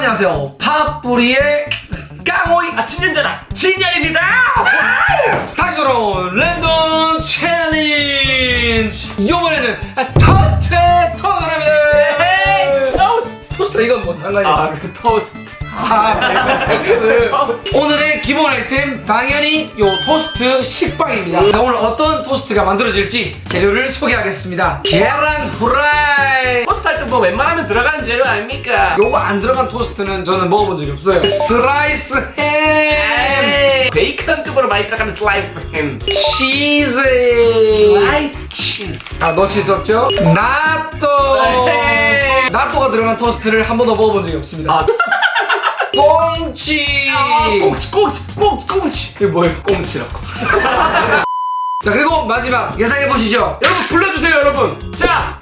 안녕하세요. 팝뿌리의 깡호이 아 친년자다 진열입니다 다시 돌아온 랜덤 챌린지. 이번에는 토스트에 토너랍니다. 헤이, 토스트. 토스트 이건 뭔 상관이야? 아그 토스트 아. 토스트 오늘의 기본 아이템 당연히 요 토스트 식빵입니다. 자, 오늘 어떤 토스트가 만들어질지 재료를 소개하겠습니다. 계란 후라이. 토스트 할때 뭐 웬만하면 들어가는 재료 아닙니까 요거 안 들어간 토스트는 저는 먹어본 적이 없어요. 스라이스 햄, 에이, 베이컨급으로 많이 들어가는 슬라이스 햄 치즈, 슬라이스 치즈 아 놓칠 없죠? 나또, 에이. 나또가 들어간 토스트를 한 번도 먹어본 적이 없습니다. 아 꽁치. 아, 꽁치 꽁치 꽁치 꽁치 이게 뭐예요? 꽁치라고 자 그리고 마지막 예상해 보시죠. 여러분 불러주세요 여러분 자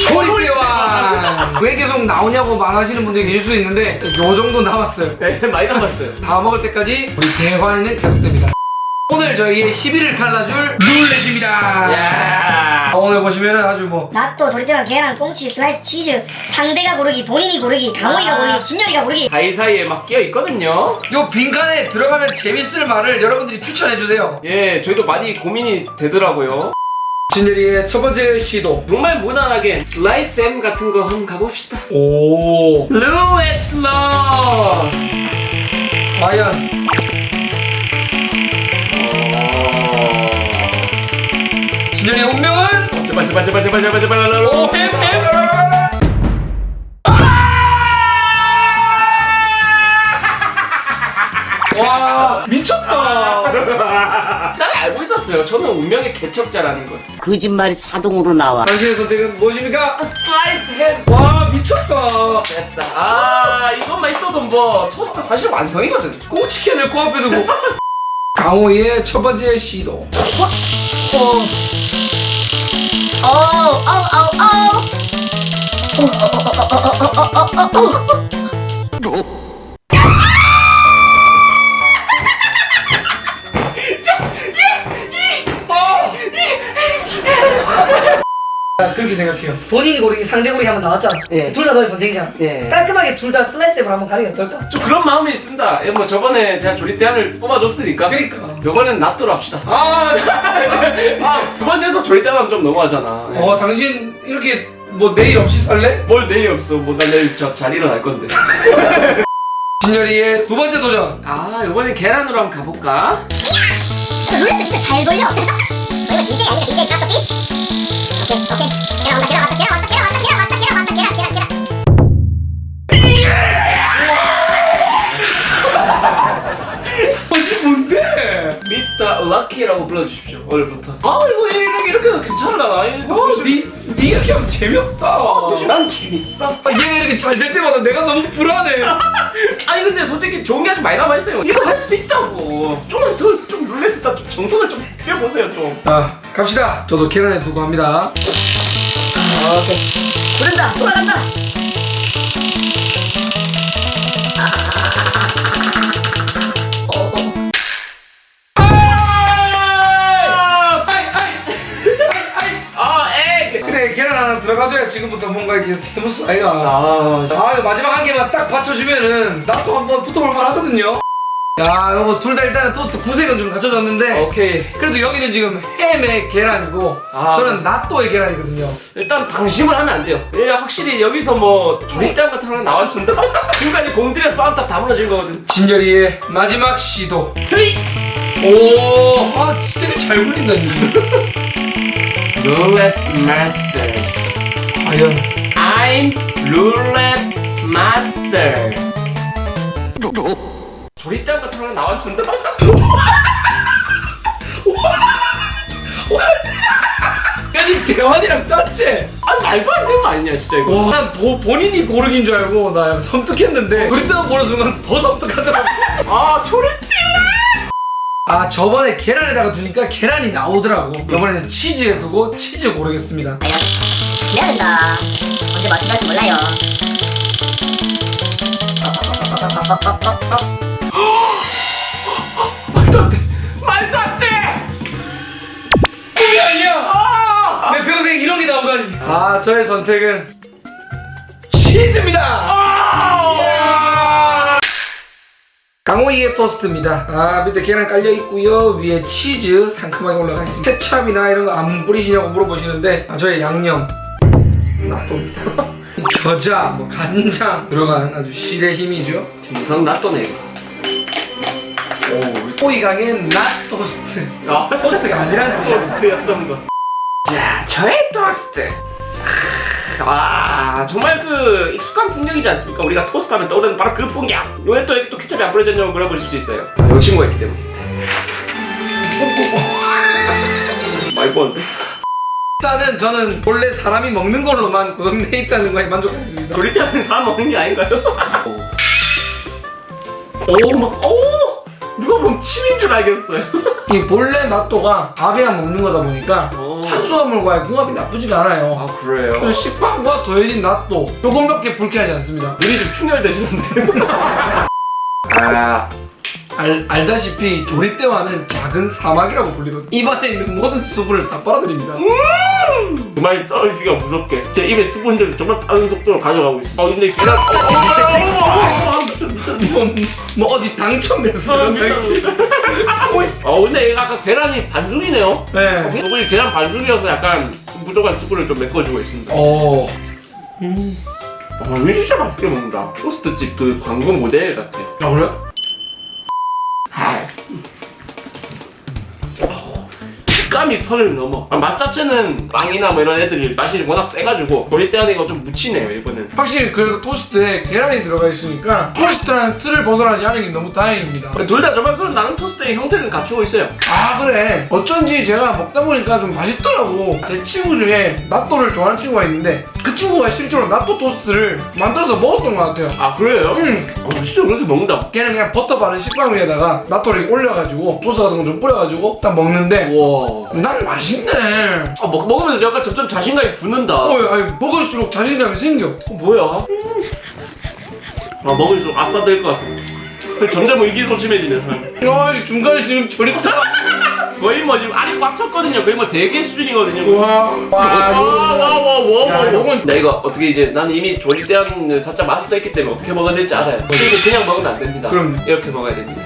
초리대왕 왜 계속 나오냐고 말하시는 분들이 계실 수도 있는데 요 정도 남았어요. 네, 많이 남았어요 다 먹을 때까지 우리 대환이는 계속됩니다. 오늘 저희의 희비를 갈라줄 룰렛입니다. 야 아, 오늘 보시면은 아주 뭐 낫또 도리대왕 계란 꽁치 슬라이스 치즈 상대가 고르기 본인이 고르기 강호이가 아. 고르기 진열이가 고르기 사이사이에 막 끼어 있거든요 요 빈칸에 들어가면 재밌을 말을 여러분들이 추천해 주세요. 예 저희도 많이 고민이 되더라고요 진열이의 첫 번째 시도. 정말 무난하게 슬라이스 햄 같은 거 한번 가봅시다 오. 루엣 러 과연 진열이의 운명은 제발 제발 제발 제발 제발 제발 오 햄 햄 와 미쳤다. 난 알고 있었어요 저는 운명의 개척자라는 걸 거짓말이 자동으로 나와. 당신의 선택은 무엇입니까? 슬라이스 햄 와 미쳤다. 됐다 아 이것만 있어도 뭐 토스트 사실 완성이거든 꼬치캔을 코앞에 두고. 강호의 첫 번째 시도. 어 어 어 어어 아, 본인이 고르기 상대 고르기 한번 나왔잖아. 예. 둘 다 너의 선택이잖아. 예. 깔끔하게 둘 다 슬라이스업을 한번 가는 게 어떨까? 좀 그런 마음이 있습니다 예, 뭐 저번에 제가 조리대안을 뽑아줬으니까 그러니까. 이번엔 낫도로 합시다 아, 아 두 번 연속 조리대안 좀 너무하잖아 예. 어 당신 이렇게 뭐 내일 없이 살래? 뭘 내일 없어 뭐 나 내일 저잘 일어날 건데 진열이의 두 번째 도전. 아 이번엔 계란으로 한번 가볼까? 룰렛도 진짜 잘 돌려 저희가 DJ 아니까 DJ 까토피 오케이 오케이 계란 왔다 계란 왔다 럭키라고 불러주십시오 오늘부터 아 이거 이렇게 이렇게 해도 괜찮을라나 어, 니, 니 이렇게 하면 재미없다. 난 재밌어 아, 얘가 이렇게 잘 될 때마다 내가 너무 불안해. 아니 근데 솔직히 좋은 게 아주 많이 남아있어요 이거 할 수 있다고 좀만 더좀 룰렛에다 좀 정성을 좀 들여보세요 좀 자, 갑시다. 저도 계란에 두고 합니다. 그런다 돌아간다. 뭔가 이렇게 스무스 아이가. 아, 아, 마지막 한 개만 딱 받쳐주면은 나도 한번 붙어볼 만 하거든요. 야, 요거 둘 다 일단은 토스트 구색은 좀 갖춰졌는데. 오케이 그래도 여기는 지금 햄의 계란이고 아. 저는 나또의 계란이거든요. 일단 방심을 하면 안 돼요 왜냐 확실히 여기서 뭐 조리장 같은 거 나와준다 지금까지 공들여 싸움탑 다 무너진 거거든 진열이의 마지막 시도. 트윗 오, 아, 되게 잘 굴린다, 니. 룰렛 마스터 과연. I'm 룰렛 마스터 조리장 같은 거 나와 준다 까지 대환이랑 짰지? 아 말도 안 되는 거 아니냐 진짜 이거 와, 난 보- 본인이 고르긴 줄 알고 나 약간 섬뜩했는데 우리 때가 보는 순간 더 섬뜩하더라고. 아 조리 아 저번에 계란에다가 두니까 계란이 나오더라고. 이번에는 치즈에 두고 치즈 고르겠습니다. 지내야 된다 뭐 맛있는 줄 몰라요. 말도 안 돼! 말도 안 돼! 이게 아니야! 내 평생 이런 게 나오다니! 아 저의 선택은 치즈입니다! 아! 강호이의 토스트입니다. 아 밑에 계란 깔려 있고요, 위에 치즈 상큼하게 올라가 있습니다. 케찹이나 이런 거 안 뿌리시냐고 물어보시는데 아, 저의 양념 겨자, 뭐 간장 들어간 아주 실의 힘이죠. 정성 낫또네 이거. 오. 호이 가게는 낫 토스트. 아, 토스트가 아니라는 뜻이었어요. 토스트였던 거. 자, 저의 토스트. 아, 정말 그 익숙한 풍경이지 않습니까? 우리가 토스트 하면 떠오르는 바로 그 풍경. 왜또 이렇게 또 케첩이 안 뿌려졌냐고 물어보실 수 있어요. 아, 여기 친구가 있기 때문에. 뻔한데? 일단은 저는 원래 사람이 먹는 걸로만 구성되어 있다는 거에 만족했습니다. 우리 때는 사람 먹는 게 아닌가요? 오, 막, 오! 누가 보면 침인 줄 알겠어요. 이 본래 낫또가 밥이랑 먹는 거다 보니까 오. 탄수화물과의 궁합이 나쁘지가 않아요. 아, 그래요? 식빵과 더해진 낫또 조금밖에 불쾌하지 않습니다. 눈이 좀 충혈되시는데. 아, 알, 알다시피 조리대와는 작은 사막이라고 불리거든요. 입안에 있는 모든 수분을 다 빨아들입니다. 정말 떨어지기가 무섭게 제 입에 수분들이 정말 빠른 속도로 가져가고 있어. 어, 근데. 어, 미쳤. 뭐, 뭐 어디 당첨됐어요, 당신? 어 근데 얘가 아까 계란이 반죽이네요. 네. 수분이 계란 반죽이어서 약간 부족한 수분을 좀 메꿔주고 있습니다. 어. 어, 이거 진짜 맛있게 먹는다. 토스트집 그 광고 모델 같아. 아, 그래 요? 식감이 선을 넘어. 아, 맛 자체는 빵이나 뭐 이런 애들이 맛이 워낙 세가지고 조리 때 하는 이거 좀 묻히네요 이번엔. 확실히 그래도 토스트에 계란이 들어가 있으니까 토스트라는 틀을 벗어나지 않은 게 너무 다행입니다. 둘 다 정말 그런 나는 토스트의 형태를 갖추고 있어요. 아 그래 어쩐지 제가 먹다 보니까 좀 맛있더라고 제 친구 중에 낫또를 좋아하는 친구가 있는데 그 친구가 실제로 낫또 토스트를 만들어서 먹었던 것 같아요 아 그래요? 음 어, 진짜 그렇게 먹는다. 걔는 그냥 버터 바른 식빵 위에다가 낫또를 이렇게 올려가지고 소스 같은 거 좀 뿌려가지고 딱 먹는데 와. 난 맛있네 아 먹, 먹으면서 약간 점점 자신감이 붙는다. 어 아니 먹을수록 자신감이 생겨 어, 뭐야? 아 먹을수록 아싸 될 것 같아. 점점 의기소침해지네 사람. 아 중간에 지금 저리다 거의 뭐 지금 알이 꽉 찼거든요. 거의 뭐 대게 수준이거든요. 와 와 와 와 와와와 야, 요건- 나 이거 어떻게 이제 나는 이미 조리대한 살짝 마스터했기 때문에 어떻게 먹어야 될지 알아요. 그리고 그냥 먹으면 안 됩니다. 그럼요. 이렇게 먹어야 됩니다.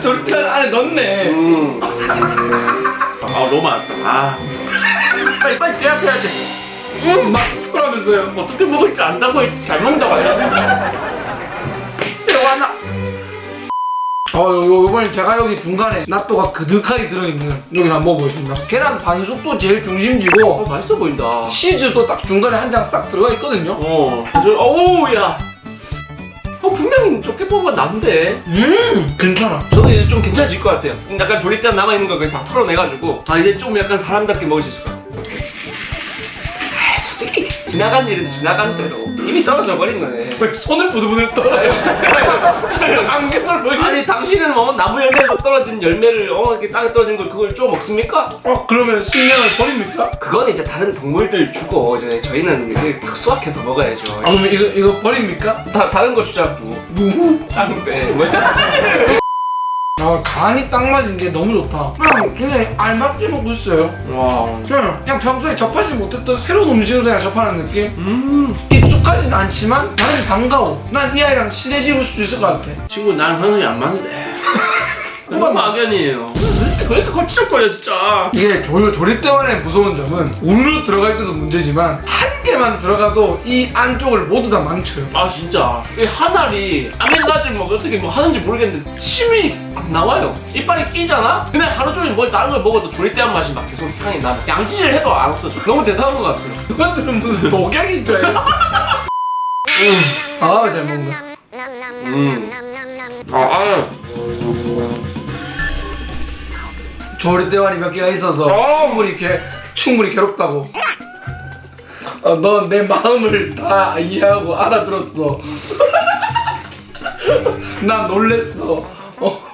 저리다 안에 넣네 음. 아 너무 많다. 아. 빨리 빨리 계약해야 돼. 막 스토라면서요 어떻게 먹을지 안다고 잘 먹는다고 해요. 세워나. 어, 요, 요, 이번엔 제가 여기 중간에 낫또가 그득하게 들어있는 여기 한번 먹어보겠습니다. 계란 반숙도 제일 어 중심지고 맛있어 보인다. 치즈도 딱 중간에 한 장 싹 들어가 있거든요. 어. 저, 어우 야. 어 분명히 좋게 건 난데. 음, 괜찮아. 저는 이제 좀 괜찮아질 것 같아요. 약간 조리대 남아 있는 거 그냥 다 털어내가지고 아 이제 좀 약간 사람답게 먹을 수 있을 것 같아요. 아, 지나간 일은 지나간 대로 이미 떨어져 버린 거네. 왜 손을 부들부들 떨어요? 안경을 왜? 아니 당신은 뭐 나무 열매에서 떨어진 열매를 어 이렇게 땅에 떨어진 걸 그걸 쪼 먹습니까? 어, 그러면 식량을 버립니까? 그건 이제 다른 동물들 주고 이제 저희는 딱 수확해서 먹어야죠. 아, 그러면 이거, 이거 버립니까? 다 다른 거 주자고. 누구? 짱배. 뭐 아, 간이 딱 맞은 게 너무 좋다. 그냥 그냥 알맞게 먹고 있어요. 와. 그냥, 그냥 평소에 접하지 못했던 새로운 음식을 그냥 접하는 느낌? 음. 익숙하진 않지만 나는 반가워. 난 이 아이랑 친해질 수 있을 것 같아. 친구 나랑 성향이 안 맞는데. 누가 막연이에요. 왜 이렇게 거칠거려 진짜. 이게 조, 조리대만의 무서운 점은 우르르 들어갈 때도 문제지만 한 개만 들어가도 이 안쪽을 모두 다 망쳐요. 아 진짜 이 하나리 아메리카노 뭐 어떻게 뭐 하는지 모르겠는데 침이 안 나와요 이빨이 끼잖아? 그냥 하루 종일 뭐 다른 걸 먹어도 조리대한 맛이 막 계속 향이 나 양치질 해도 안 없어져 너무 대단한 것 같아요 그것들은 무슨 독약인 줄 알고. 아, 잘 먹는다. 음. 아, 아. 조리대만이 몇 개가 있어서 충분히, 개, 충분히 괴롭다고. 어, 넌내 마음을 다 이해하고 알아들었어. 나 놀랬어. 어.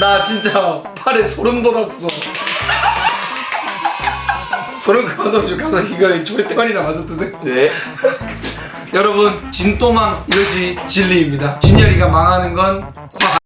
나 진짜 팔에 소름 돋았어. 소름 그만 돋고 가서 이거 조리대만이나 맞아 드세요. 네 여러분 진또망 이것이 진리입니다 진열이가 망하는 건 과학